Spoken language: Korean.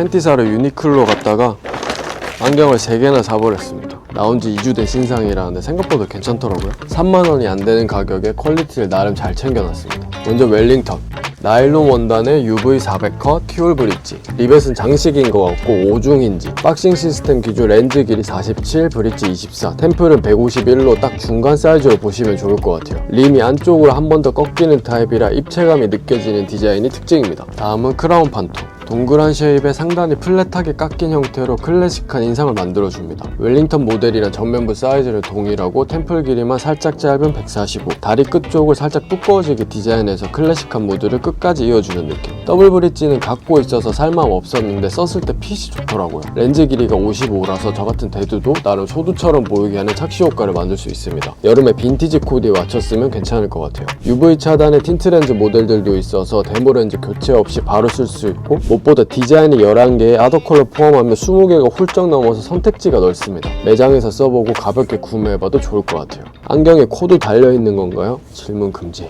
팬티 사러 유니클로 갔다가 안경을 3개나 사버렸습니다. 나온 지 2주 된 신상이라는데 생각보다 괜찮더라고요. 3만원이 안 되는 가격에 퀄리티를 나름 잘 챙겨놨습니다. 먼저 웰링턴. 나일론 원단의 UV400 컷 큐얼 브릿지. 리벳은 장식인 것 같고 5중인지. 박싱 시스템 기준 렌즈 길이 47, 브릿지 24. 템플은 151로 딱 중간 사이즈로 보시면 좋을 것 같아요. 림이 안쪽으로 한 번 더 꺾이는 타입이라 입체감이 느껴지는 디자인이 특징입니다. 다음은 크라운 판토. 동그란 쉐입에 상단이 플랫하게 깎인 형태로 클래식한 인상을 만들어줍니다. 웰링턴 모델이랑 전면부 사이즈를 동일하고 템플 길이만 살짝 짧은 145, 다리 끝쪽을 살짝 두꺼워지게 디자인해서 클래식한 무드를 끝까지 이어주는 느낌. 더블 브릿지는 갖고 있어서 살만 없었는데 썼을 때 핏이 좋더라고요. 렌즈 길이가 55라서 저 같은 대두도 나름 소두처럼 보이게 하는 착시 효과를 만들 수 있습니다. 여름에 빈티지 코디에 맞췄으면 괜찮을 것 같아요. UV 차단에 틴트 렌즈 모델들도 있어서 데모 렌즈 교체 없이 바로 쓸 수 있고 무엇보다 디자인이 11개에 아더 컬러 포함하면 20개가 훌쩍 넘어서 선택지가 넓습니다. 매장에서 써보고 가볍게 구매해봐도 좋을 것 같아요. 안경에 코도 달려있는 건가요? 질문 금지.